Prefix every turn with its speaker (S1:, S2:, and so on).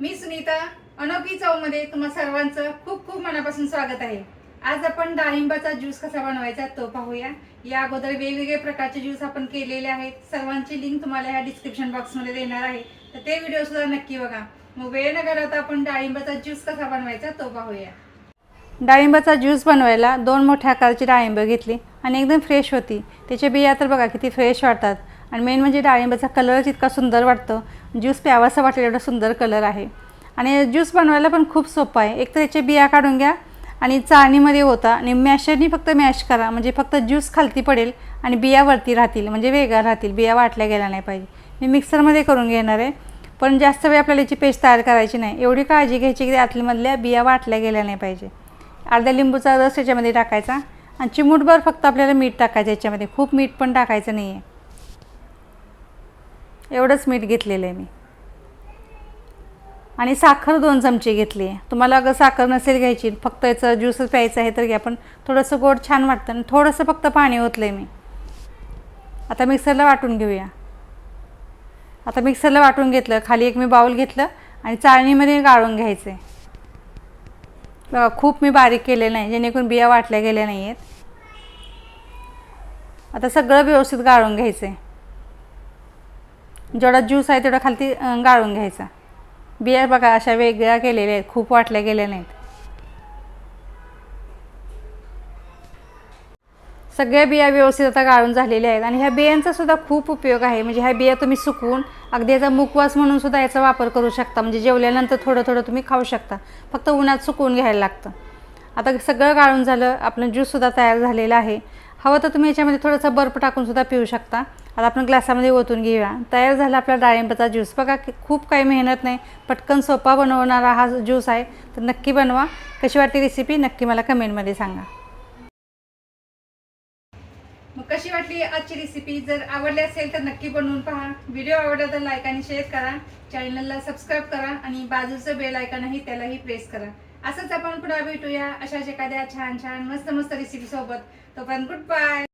S1: मी सुनीता अनोखी चौमध्ये तुम्हा सर्वांचं खूप खूप मनापासून स्वागत आहे. आज आपण डाळिंबाचा ज्यूस कसा बनवायचा तो पाहूया. या अगोदर वेगवेगळे प्रकारचे ज्यूस आपण केलेले आहेत. सर्वांची लिंक तुम्हाला ह्या डिस्क्रिप्शन बॉक्समध्ये देणार आहे. तर ते व्हिडिओ सुद्धा नक्की बघा. मग वेळ न घालवता आपण डाळिंबाचा ज्यूस कसा बनवायचा तो पाहूया. डाळिंबाचा ज्यूस बनवायला दोन मोठ्या आकाराची डाळिंब घेतली आणि एकदम फ्रेश होती. त्याचे बिया तर बघा किती फ्रेश वाटतात आणि मेन म्हणजे डाळिंबाचा कलरच इतका सुंदर वाटतो. ज्यूस प्यावासा वाटेल एवढा सुंदर कलर आहे. आणि ज्यूस बनवायला पण खूप सोपं आहे. एक तर याचे बिया काढून घ्या आणि चाळणीमध्ये होता आणि मॅशरनी फक्त मॅश करा. म्हणजे फक्त ज्यूस खालती पडेल आणि बिया वरती राहतील. म्हणजे वेगळ्या राहतील. बिया वाटल्या गेल्या नाही पाहिजे. मी मिक्सरमध्ये करून घेणार आहे. पण जास्त वेळ आपल्याला याची पेस्ट तयार करायची नाही. एवढी काळजी घ्यायची की आतल्यामधल्या बिया वाटल्या गेल्या नाही पाहिजे. अर्ध्या लिंबूचा रस याच्यामध्ये टाकायचा. आणि चिमूटभर फक्त आपल्याला मीठ टाकायचं याच्यामध्ये. खूप मीठ पण टाकायचं नाही आहे एवढंच मीठ घेतलेलं आहे मी. आणि साखर दोन चमचे घेतली आहे. तुम्हाला अगं साखर नसेल घ्यायची फक्त याचं ज्यूसच प्यायचं आहे तर घ्या पण थोडंसं गोड छान वाटतं आणि थोडंसं फक्त पाणी ओतलं आहे मी. आता मिक्सरला वाटून घेऊया. आता मिक्सरला वाटून घेतलं खाली एक मी बाऊल घेतलं आणि चाळणीमध्ये गाळून घ्यायचं आहे बघा खूप मी बारीक केले नाही जेणेकरून बिया वाटल्या गेल्या नाही आहेत आता सगळं व्यवस्थित गाळून घ्यायचं आहे जेवढा ज्यूस आहे तेवढा खालती गाळून घ्यायचा. बिया बघा अशा वेगळ्या केलेल्या आहेत खूप वाटल्या गेल्या नाहीत. सगळ्या बिया व्यवस्थित आता गाळून झालेल्या आहेत आणि ह्या बियांचा सुद्धा खूप उपयोग आहे. म्हणजे ह्या बिया तुम्ही सुकवून अगदी याचा मुखवास म्हणून सुद्धा याचा वापर करू शकता. म्हणजे जेवल्यानंतर थोडं थोडं तुम्ही खाऊ शकता. फक्त उन्हात सुकवून घ्यायला लागतं. आता सगळं गाळून झालं आपलं ज्यूससुद्धा तयार झालेलं आहे. हवं तर तुम्ही याच्यामध्ये थोडासा बर्फ टाकून सुद्धा पिऊ शकता. आता आपण ग्लासामध्ये ओतून घेऊया. तयार झाला आपला डाळिंबाचा ज्यूस. बघा की खूप काही मेहनत नाही. पटकन सोपा बनवणारा हा ज्यूस आहे. तर नक्की बनवा. कशी वाटली रेसिपी नक्की मला कमेंटमध्ये सांगा. मग कशी वाटली आजची रेसिपी जर आवडली असेल तर नक्की बनवून पहा. व्हिडिओ आवडला तर लाईक आणि शेअर करा. चॅनलला सबस्क्राईब करा आणि बाजूचं बेल आयकॉनही त्यालाही प्रेस करा. असंच आपण पुन्हा भेटूया. अशाच एखाद्या छान छान मस्त मस्त रेसिपी सोबत. तोपर्यंत गुड बाय